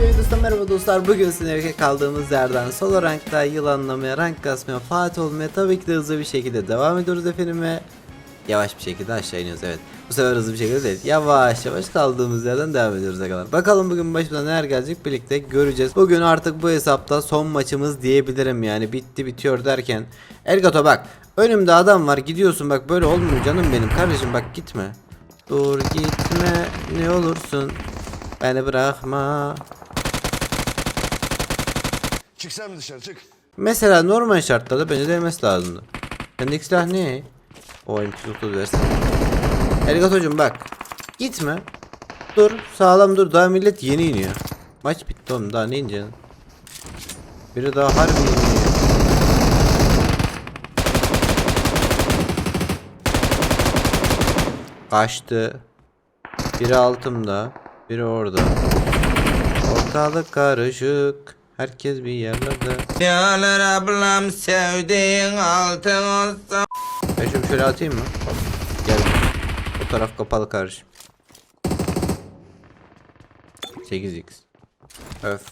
Videosunda merhaba dostlar. Bugün sizinle kaldığımız yerden solo rankta yılanlamaya, rank kasmaya, Fatih olmaya tabii ki de hızlı bir şekilde devam ediyoruz efendim ve yavaş bir şekilde aşağı iniyoruz evet. Bu sefer hızlı bir şekilde değil. Yavaş yavaş kaldığımız yerden devam ediyoruz arkadaşlar. Bakalım bugün başımıza neler gelecek birlikte göreceğiz. Bugün artık bu hesapta son maçımız diyebilirim yani. Bitti bitiyor derken. Elgato bak önümde adam var gidiyorsun bak böyle olmuyor canım benim kardeşim bak gitme. Dur gitme ne olursun beni bırakma. Çık sen dışarı çık. Mesela normal şartlarda bence değmesi lazımdı. Sendeki silah ne? O M230 versin. Elgato'cum bak. Gitme. Dur sağlam dur daha millet yeni iniyor. Maç bitti oğlum daha ne ineceksin? Biri daha harbi iniyor. Kaçtı. Biri altımda. Biri orada. Ortalık karışık. Herkes bir yerlerde. Yalar ablam sevdiğin altın olsa Ben şunu şöyle atayım mı? Hop. Gel. O taraf kapalı kardeşim. 8x. Öf.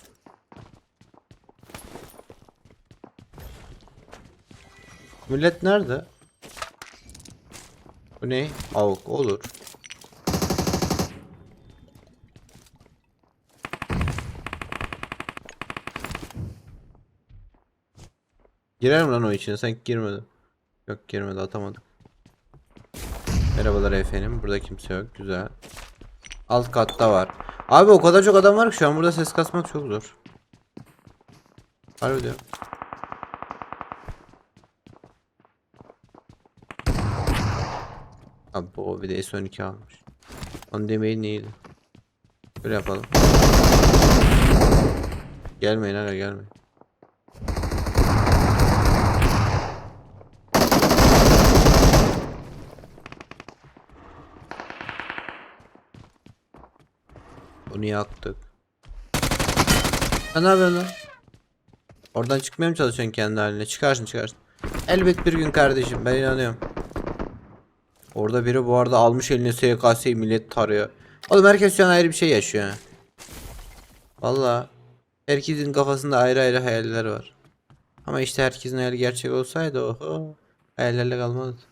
Millet nerede? Bu ne? Avuk olur. Girer mi lan o içine? Sanki girmedi. Yok girmedi atamadım. Merhabalar efendim. Burada kimse yok. Güzel. Alt katta var. Abi o kadar çok adam var ki şu an burada ses kasmak çok zor. Harbi diyorum. Abi o bir de S12 almış. Onu demeyin neydi? Böyle yapalım. Gelmeyin aga gelmeyin. Bunu yaktık. Ne yapıyorsun lan? Oradan çıkmaya mı çalışıyorsun kendi haline? Çıkarsın çıkarsın. Elbet bir gün kardeşim ben inanıyorum. Orada biri bu arada almış eline SKS'yi millet tarıyor. Oğlum herkes şu an ayrı bir şey yaşıyor. Valla. Herkesin kafasında ayrı ayrı hayaller var. Ama işte herkesin hayali gerçek olsaydı oho. Hayallerle kalmazdı.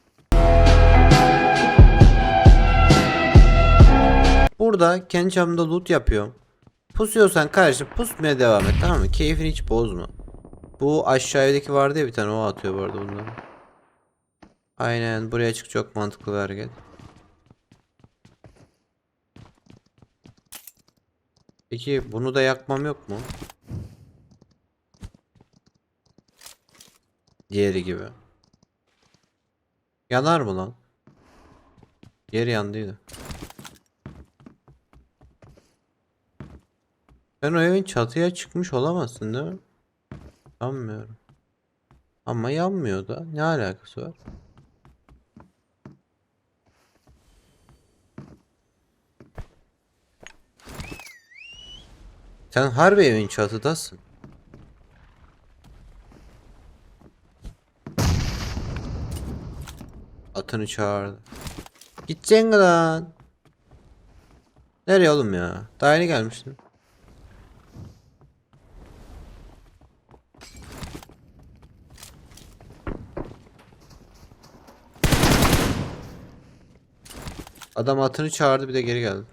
Burada kendi çapımda loot yapıyorum. Pusuyorsan karşı pusmaya devam et tamam mı? Keyfini hiç bozma. Bu aşağıdaki vardı ya bir tane o atıyor bu arada bunları. Aynen buraya çık çok mantıklı bir hareket. Peki bunu da yakmam yok mu? Diğeri gibi. Yanar mı lan? Diğeri yandıydı. Sen o evin çatıya çıkmış olamazsın değil mi? Sanmıyorum. Ama yanmıyor da. Ne alakası var? Sen harbi evin çatıdasın. Atını çağırdı. Gideceksin lan. Nereye oğlum ya? Daha yeni gelmiştin. Adam atını çağırdı bir de geri geldi.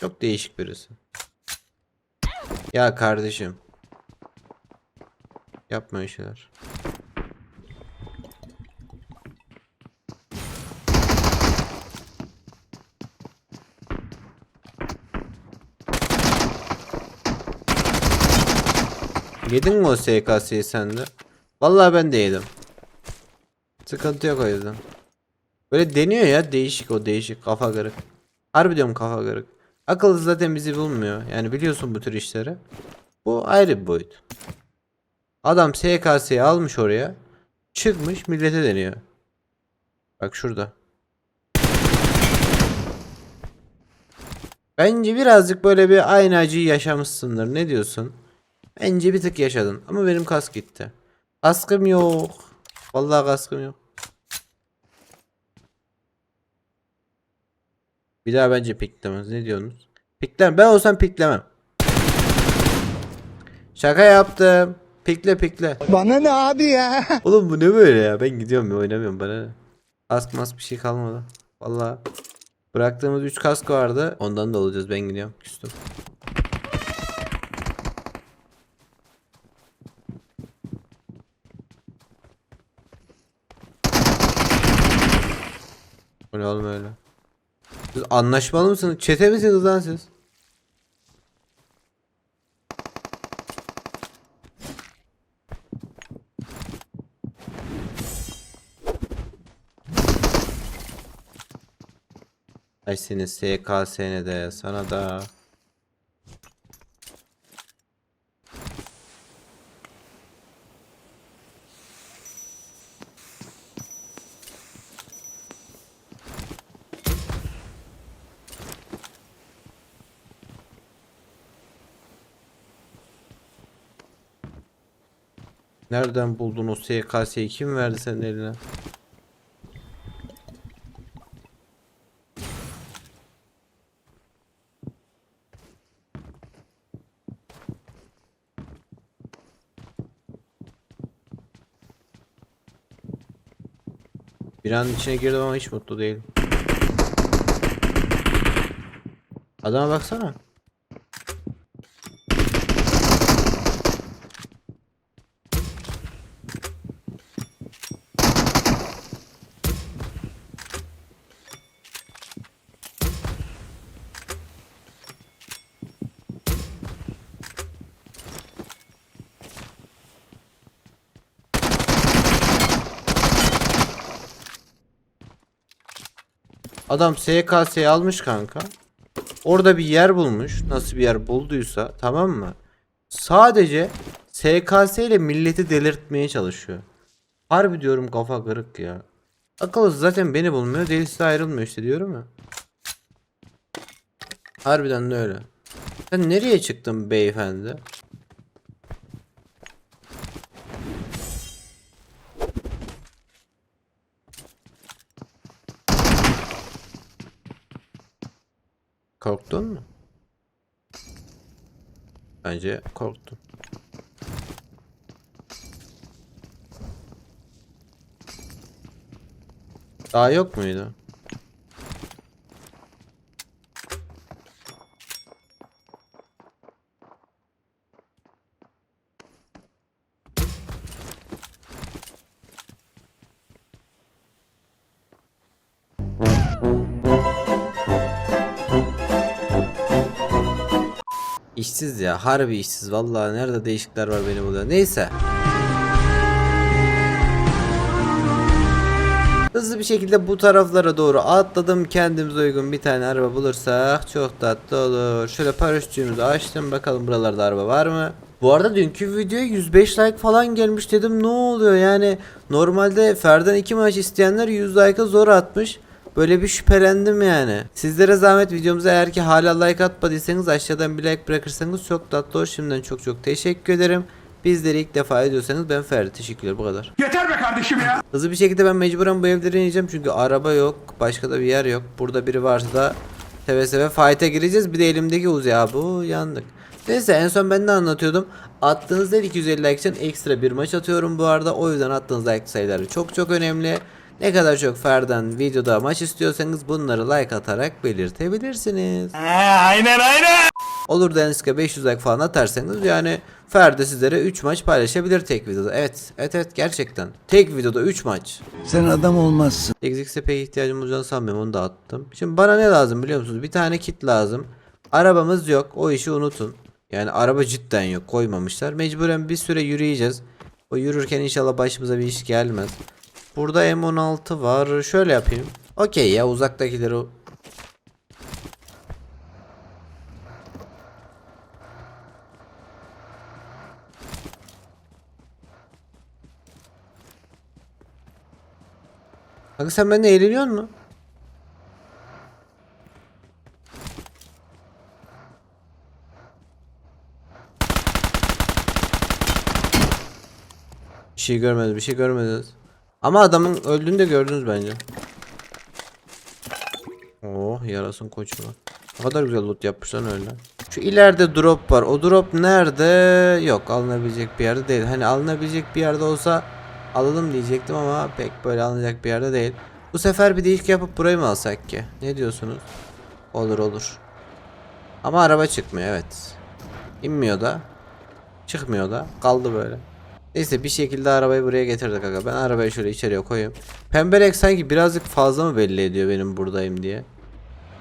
Çok değişik birisi. Ya kardeşim. Yapma şeyler. Yedin mi o SKS'yi sen de? Vallahi ben de yedim. Sıkıntı yok o yüzden. Böyle deniyor ya değişik o değişik kafa kırık. Harbi diyorum kafa kırık. Akıl zaten bizi bulmuyor. Yani biliyorsun bu tür işleri. Bu ayrı bir boyut. Adam SKS'yi almış oraya. Çıkmış millete deniyor. Bak şurada. Bence birazcık böyle bir aynı acıyı yaşamışsındır. Ne diyorsun? Bence bir tık yaşadın. Ama benim kask gitti. Kaskım yok. Vallahi kaskım yok. Bir daha bence piklemez. Ne diyorsunuz? Pikler. Ben olsam piklemem. Şaka yaptım. Pikle pikle. Bana ne abi ya? Oğlum bu ne böyle ya? Ben gidiyorum ya oynamıyorum bana ne? Kask mas bir şey kalmadı. Vallahi bıraktığımız 3 kask vardı. Ondan da olacağız ben gidiyorum. Küstüm. Bu ne oğlum öyle? Siz anlaşmalı mısınız? Çete misiniz lan siz? Ay seni SKS'ne de sana da. Nereden buldun o SKS'yi kim verdi senin eline? Bir an içine girdim ama hiç mutlu değilim. Adama baksana. Adam SKS'yi almış kanka. Orada bir yer bulmuş. Nasıl bir yer bulduysa tamam mı? Sadece SKS ile milleti delirtmeye çalışıyor. Harbi diyorum kafa kırık ya. Akıllısı zaten beni bulmuyor. Delisi de ayrılmıyor işte diyorum ya. Harbiden de öyle. Sen nereye çıktın beyefendi? Korktun mu? Bence korktun. Daha yok muydu? İşsiz ya. Harbi işsiz. Vallahi nerede değişikler var benim burada? Neyse. Hızlı bir şekilde bu taraflara doğru atladım. Kendimize uygun bir tane araba bulursak çok tatlı olur. Şöyle paraşütümüzü açtım. Bakalım buralarda araba var mı? Bu arada dünkü videoya 105 like falan gelmiş dedim. Ne oluyor? Yani normalde Ferden 2 maç isteyenler 100 like'a zor atmış Böyle bir şüphelendim yani. Sizlere zahmet videomuza eğer ki hala like atmadıysanız aşağıdan bir like bırakırsanız çok tatlı olur. Şimdiden çok çok teşekkür ederim. Bizleri ilk defa ediyorsanız ben Ferdi. Teşekkürler bu kadar. Yeter be kardeşim ya. Hızlı bir şekilde ben mecburen bu evlere ineceğim çünkü araba yok. Başka da bir yer yok. Burada biri varsa da seve seve fight'e gireceğiz. Bir de elimdeki Uzi ya bu yandık. Neyse en son ben de anlatıyordum. Attığınız her 250 like için ekstra bir maç atıyorum bu arada. O yüzden attığınız like sayıları çok çok önemli. Ne kadar çok Ferden videoda maç istiyorsanız bunları like atarak belirtebilirsiniz. aynen aynen. Olur yanlışlıkla 500 like falan atarsanız yani Ferdi sizlere 3 maç paylaşabilir tek videoda. Evet, evet evet gerçekten. Tek videoda 3 maç. Sen adam olmazsın. XX'e pek ihtiyacım olacağını sanmıyorum onu da attım. Şimdi bana ne lazım biliyor musunuz? Bir tane kit lazım. Arabamız yok o işi unutun. Yani araba cidden yok koymamışlar. Mecburen bir süre yürüyeceğiz. O yürürken inşallah başımıza bir iş gelmez. Burada M16 var. Şöyle yapayım. Okey ya uzaktakileri Kanka sen benimle eğleniyor musun? Bir şey görmedim, bir şey görmediniz. Ama adamın öldüğünü de gördünüz bence. Oh yarasın koçuma. Ne kadar güzel loot yapmışlar öyle. Şu ileride drop var. O drop nerede? Yok alınabilecek bir yerde değil. Hani alınabilecek bir yerde olsa alalım diyecektim ama pek böyle alınacak bir yerde değil. Bu sefer bir değişik yapıp burayı mı alsak ki? Ne diyorsunuz? Olur olur. Ama araba çıkmıyor evet. İnmiyor da. Çıkmıyor da. Kaldı böyle. Neyse bir şekilde arabayı buraya getirdik aga. Ben arabayı şöyle içeriye koyayım. Pemberek sanki birazcık fazla mı belli ediyor benim buradayım diye.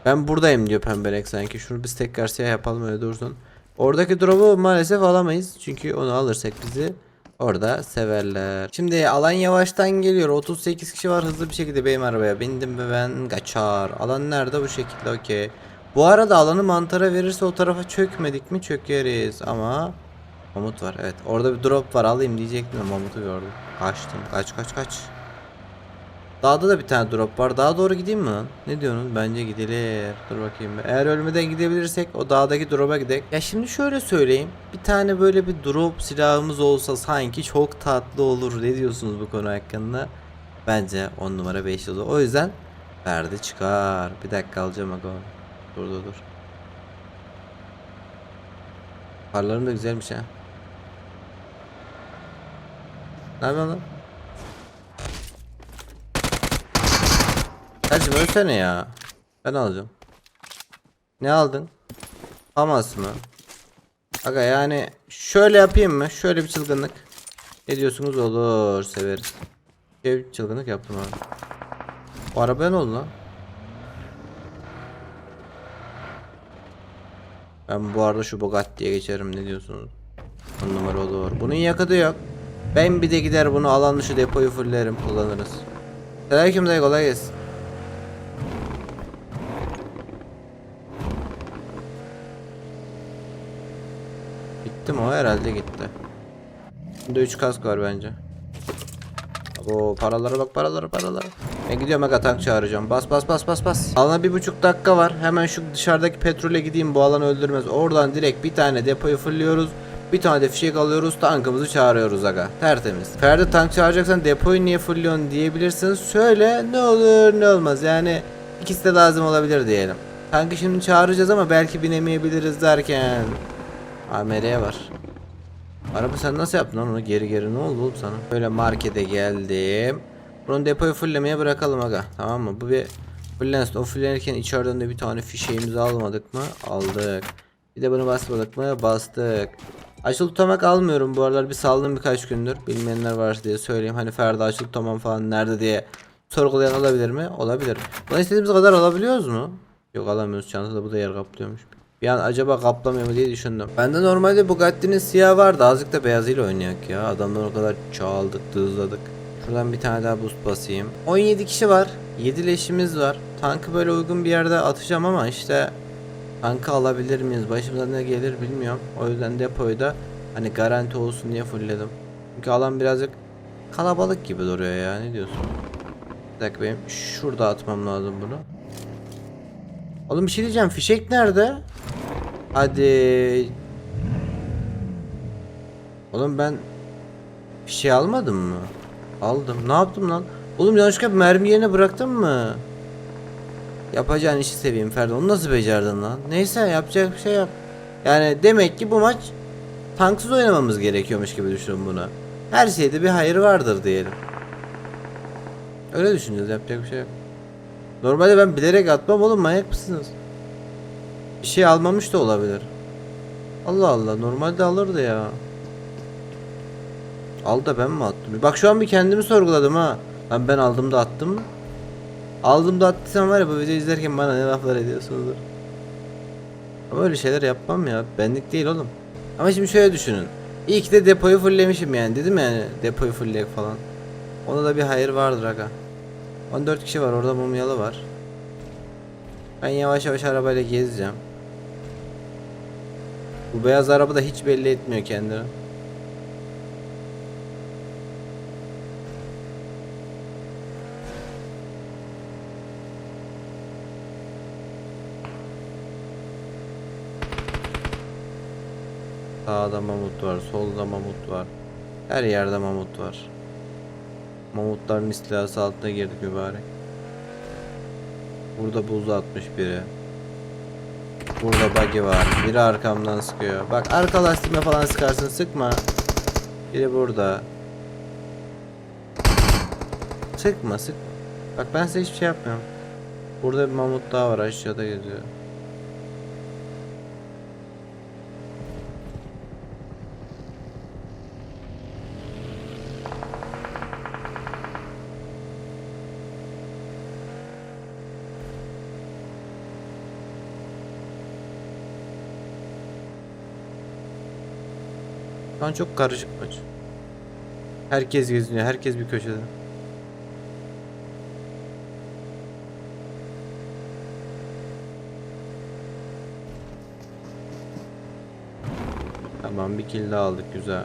Ben buradayım diyor pemberek sanki. Şunu biz tekrar siyah yapalım öyle dursun. Oradaki drop'u maalesef alamayız. Çünkü onu alırsak bizi orada severler. Şimdi alan yavaştan geliyor. 38 kişi var hızlı bir şekilde benim arabaya bindim ve ben kaçar. Alan nerede bu şekilde okey. Bu arada alanı mantara verirse o tarafa çökmedik mi çökeriz ama Mamut var evet orada bir drop var alayım diyecektim Mamut'u gördüm. Kaçtım kaç kaç kaç. Dağda da bir tane drop var. Daha doğru gideyim mi lan? Ne diyorsunuz? Bence gidilir. Dur bakayım. Eğer ölmeden gidebilirsek o dağdaki drop'a gidelim. Ya şimdi şöyle söyleyeyim. Bir tane böyle bir drop silahımız olsa sanki çok tatlı olur. Ne diyorsunuz bu konu hakkında? Bence 10 numara 5 yıldız. O yüzden verdi çıkar. Bir dakika alacağım aga. Dur dur dur. Farlarım da güzelmiş ha. Ne yapıyorsun lan? Kardeşim ölsene ya. Ben alacağım. Ne aldın? Hamas mı? Aga yani şöyle yapayım mı? Şöyle bir çılgınlık. Ne diyorsunuz olur severiz. Şöyle çılgınlık yaptım abi. O arabaya ne oldu lan? Ben bu arada şu Bugatti'ye geçerim ne diyorsunuz? On numara olur. Bunun yakıtı yok. Ben bir de gider bunu alan dışı depoyu fullerim kullanırız. Selamünaleyküm dayı kolay gelsin. Bitti mi o herhalde gitti. Bunda 3 kask var bence. O paralara bak paralara paralara. Ben gidiyorum mega tank çağıracağım. Bas bas bas bas bas. Alana bir buçuk dakika var. Hemen şu dışarıdaki petrole gideyim bu alanı öldürmez. Oradan direkt bir tane depoyu fırlıyoruz. Bir tane de fişek alıyoruz. Tankımızı çağırıyoruz aga. Tertemiz. Ferdi tank çağıracaksan depoyu niye fırlıyorsun diyebilirsiniz. Söyle ne olur ne olmaz. Yani ikisi de lazım olabilir diyelim. Tankı şimdi çağıracağız ama belki binemeyebiliriz derken. AMR var. Araba sen nasıl yaptın onu geri geri ne oldu oğlum sana? Böyle markete geldim. Bunu depoyu fulllemeye bırakalım aga. Tamam mı? Bu bir fullensin. O fullenirken içeriden de bir tane fişeğimizi almadık mı? Aldık. Bir de bunu basmadık mı? Bastık. Açıl tutamak almıyorum bu aralar bir saldım birkaç gündür. Bilmeyenler var diye söyleyeyim. Hani Ferdi açıl tutamam falan nerede diye sorgulayan olabilir mi? Olabilir. Bunu istediğimiz kadar alabiliyoruz mu? Yok alamıyoruz. Çantada bu da yer kaplıyormuş. Bir an acaba kaplamıyor mu diye düşündüm. Bende normalde Bugatti'nin siyah vardı. Azıcık da beyazıyla oynayak ya. Adamlar o kadar çaldık, dızladık. Şuradan bir tane daha boost basayım. 17 kişi var. 7 leşimiz var. Tankı böyle uygun bir yerde atacağım ama işte tankı alabilir miyiz? Başımıza ne gelir bilmiyorum. O yüzden depoyu da hani garanti olsun diye fullledim. Çünkü alan birazcık kalabalık gibi duruyor ya. Ne diyorsun? Bir dakika benim şurada atmam lazım bunu. Oğlum bir şey diyeceğim. Fişek nerede? Hadi. Oğlum ben bir şey almadım mı? Aldım. Ne yaptım lan? Oğlum yanlışlıkla mermi yerine bıraktım mı? Yapacağın işi seveyim Ferdi. Onu nasıl becerdin lan? Neyse yapacak bir şey yap. Yani demek ki bu maç tanksız oynamamız gerekiyormuş gibi düşün bunu. Her şeyde bir hayır vardır diyelim. Öyle düşüneceğiz yapacak bir şey yok. Normalde ben bilerek atmam oğlum manyak mısınız? Bir şey almamış da olabilir. Allah Allah normalde alırdı ya. Al da ben mi attım? Bak şu an bir kendimi sorguladım ha. Lan ben aldım da attım mı? Aldım da attıysam var ya bu videoyu izlerken bana ne laflar ediyorsunuzdur. Ama öyle şeyler yapmam ya. Benlik değil oğlum. Ama şimdi şöyle düşünün. İyi de depoyu fulllemişim yani. Dedim yani depoyu fullleyek falan. Ona da bir hayır vardır aga. 14 kişi var orada mumyalı var. Ben yavaş yavaş arabayla gezeceğim. Bu beyaz araba da hiç belli etmiyor kendini. Sağda mamut var, solda mamut var. Her yerde mamut var. Mamutların istilası altına girdik mübarek. Burada buz atmış biri. Burada buggy var. Biri arkamdan sıkıyor. Bak arka lastiğime falan sıkarsın sıkma. Biri burada. Sıkma sık. Bak ben size hiçbir şey yapmıyorum. Burada bir mamut daha var aşağıda geziyor. An çok karışık maç. Herkes geziniyor, herkes bir köşede. Tamam bir kill daha aldık güzel.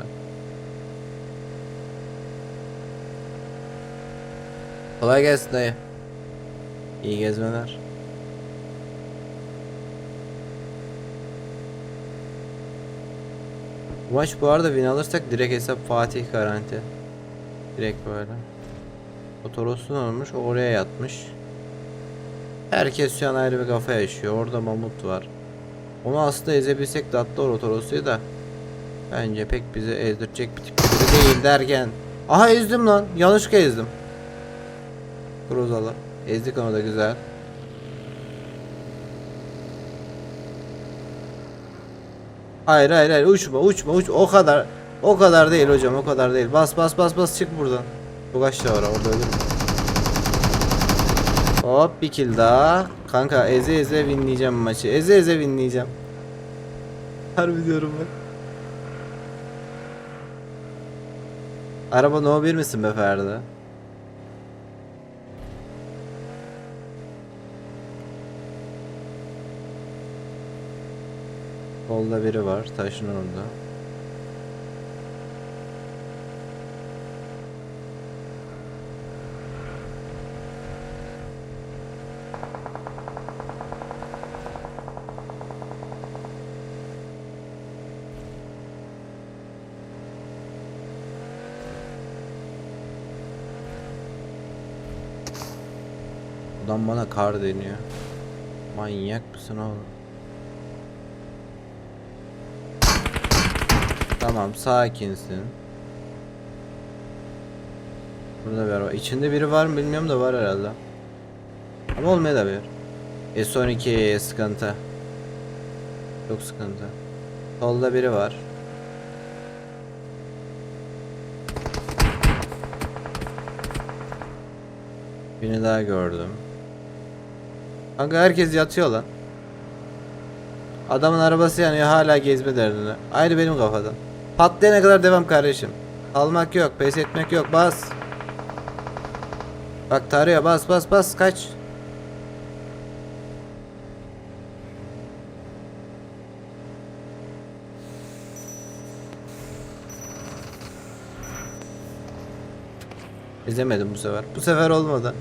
Kolay gelsin dayı. İyi gezmeler. Bu maç bu arada win alırsak direkt hesap Fatih garanti. Direkt böyle. O Toros'un olmuş, oraya yatmış. Herkes şu an ayrı bir kafa yaşıyor. Orada Mamut var. Onu aslında ezebilsek de atlar o Toros'u da. Bence pek bizi ezdirecek bir tip değil derken. Aha ezdim lan. Yanlışlıkla ezdim. Krozalı. Ezdik onu da güzel. Hayır hayır hayır. Uçma uçma uç o kadar o kadar değil hocam o kadar değil. Bas bas bas bas. Çık buradan. Çok aşağı var orada ölürüm Hop bir kill daha. Kanka eze eze winleyeceğim maçı. Eze eze winleyeceğim. Harbi diyorum bak. Araba no 1 misin be Ferdi? Solda biri var taşın orada. Adam bana kar deniyor. Manyak mısın oğlum? Tamam sakinsin. Burada bir araba. İçinde biri var mı bilmiyorum da var herhalde. Ama olmayabilir. S12 sıkıntı. Çok sıkıntı. Solda biri var. Birini daha gördüm. Kanka herkes yatıyor lan. Adamın arabası yanıyor hala gezme derdine. Aynı benim kafadan. Patlayana kadar devam kardeşim. Almak yok, pes etmek yok. Bas. Bak tarıyor bas bas bas kaç. İzlemedim bu sefer. Bu sefer olmadı.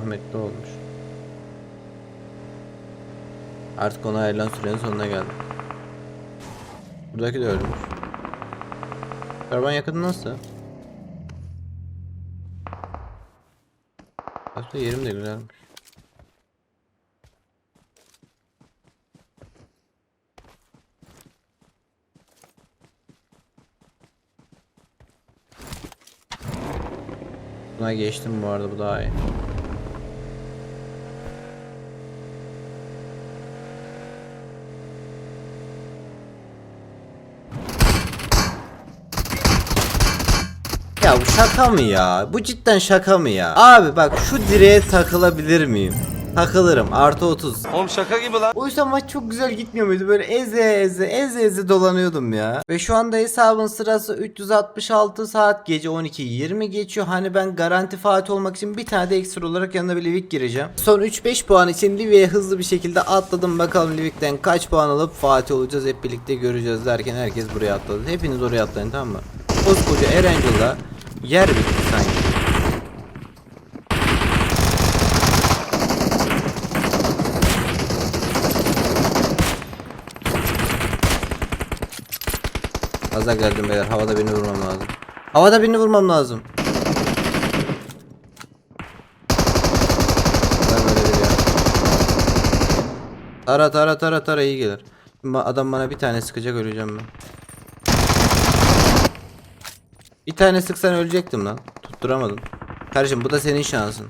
Rahmetli olmuş. Artık ona ayrılan sürenin sonuna geldim. Buradaki de ölmüş. Karavan yakını nasıl? Aslında yerim de güzelmiş. Buna geçtim bu arada bu daha iyi. Ya bu şaka mı ya? Bu cidden şaka mı ya? Abi bak şu direğe takılabilir miyim? Takılırım artı 30. Oğlum şaka gibi lan. O yüzden maç çok güzel gitmiyor muydu? Böyle eze eze eze eze dolanıyordum ya. Ve şu anda hesabın sırası 366 saat gece 12.20 geçiyor. Hani ben garanti Fatih olmak için bir tane de ekstra olarak yanına bir Livik gireceğim. Son 3-5 puan için Livik'e hızlı bir şekilde atladım. Bakalım Livik'ten kaç puan alıp Fatih olacağız hep birlikte göreceğiz derken herkes buraya atladı. Hepiniz oraya atlayın tamam mı? Koskoca Erangel'da Yer bitti sanki. Gaza geldim beyler. Havada birini vurmam lazım. Havada birini vurmam lazım. Tara tara tara tara iyi gelir. Adam bana bir tane sıkacak öleceğim ben. Bir tane sıksan ölecektim lan. Tutturamadım. Kardeşim bu da senin şansın.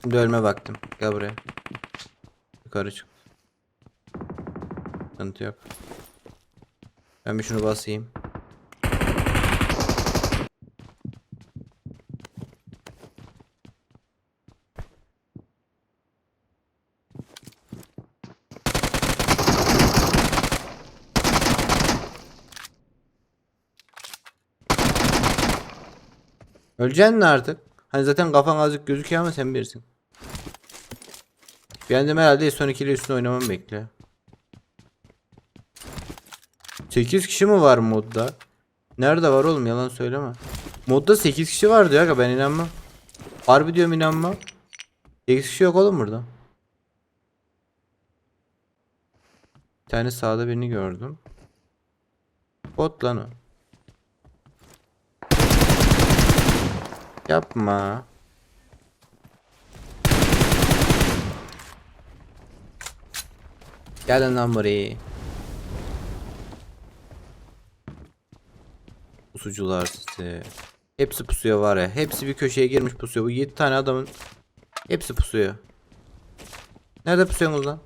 Şimdi ölme baktım. Gel buraya. Yukarı çık. Sıkıntı yok. Ben bir şunu basayım. Öleceksin artık? Hani zaten kafan azıcık gözüküyor ama sen bilirsin. Kendim herhalde son ikili üstüne oynamamı bekliyor. 8 kişi mi var modda? Nerede var oğlum yalan söyleme. Modda 8 kişi var diyor aga ben inanmam. Harbi diyorum inanmam. 8 kişi yok oğlum burada. Bir tane sağda birini gördüm. Bot lan o. Yapma. Gelin lan buraya. Pusucular sizi. Hepsi pusuyor var ya. Hepsi bir köşeye girmiş pusuyor. Bu 7 tane adamın hepsi pusuyor. Nerede pusuyorsunuz lan?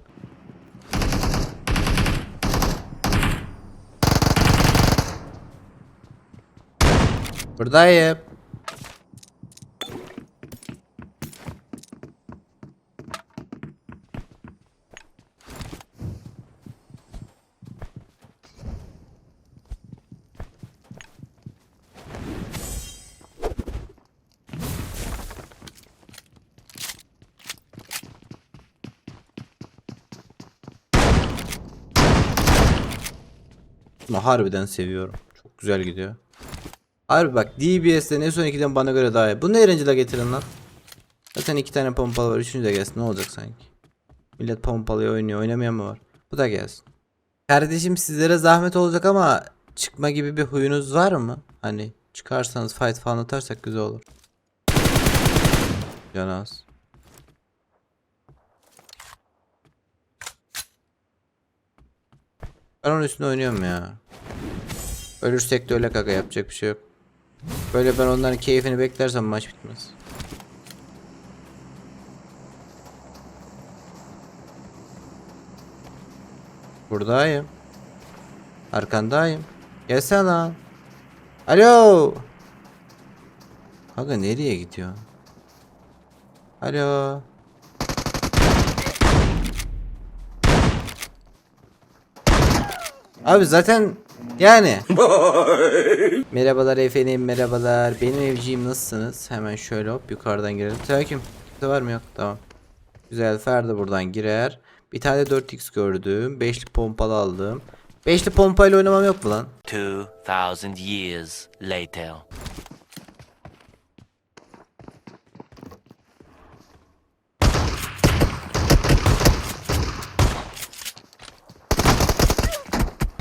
Buradayım. Ama harbiden seviyorum. Çok güzel gidiyor. Harbi bak DBS'de ne son 2'den bana göre daha iyi. Bu ne eğlenceli getirin lan. Zaten iki tane pompalı var. Üçüncü de gelsin. Ne olacak sanki? Millet pompalıyı oynuyor. Oynamayan mı var? Bu da gelsin. Kardeşim sizlere zahmet olacak ama çıkma gibi bir huyunuz var mı? Hani çıkarsanız fight falan atarsak güzel olur. Canaz. Ben onun üstüne oynuyorum ya. Ölürsek de öyle kaka yapacak bir şey yok. Böyle ben onların keyfini beklersem maç bitmez. Buradayım. Arkandayım. Gelsene. Alo. Aga nereye gidiyor? Alo. Abi zaten yani. merhabalar efendim merhabalar. Benim evciyim nasılsınız? Hemen şöyle hop yukarıdan girelim. Selamünaleyküm. Kimse var mı yok? Tamam. Güzel Ferdi buradan girer. Bir tane 4x gördüm. Beşli pompalı aldım. Beşli pompayla oynamam yok mu lan? 2000 years later.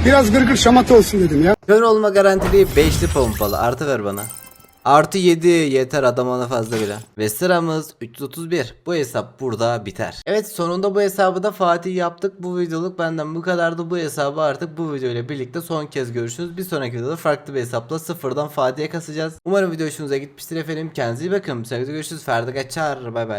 Biraz gırgır şamata olsun dedim ya. Kör olma garantili beşli pompalı. Artı ver bana. Artı 7 yeter adam ona fazla bile. Ve sıramız 331. Bu hesap burada biter. Evet sonunda bu hesabı da Fatih yaptık. Bu videoluk benden bu kadardı. Bu hesabı artık bu video ile birlikte son kez görüşürüz. Bir sonraki videoda farklı bir hesapla sıfırdan Fatih'e kasacağız. Umarım video hoşunuza gitmiştir efendim. Kendinize iyi bakın. Sevgili görüşürüz. Ferdi Kaçar. Bay bay.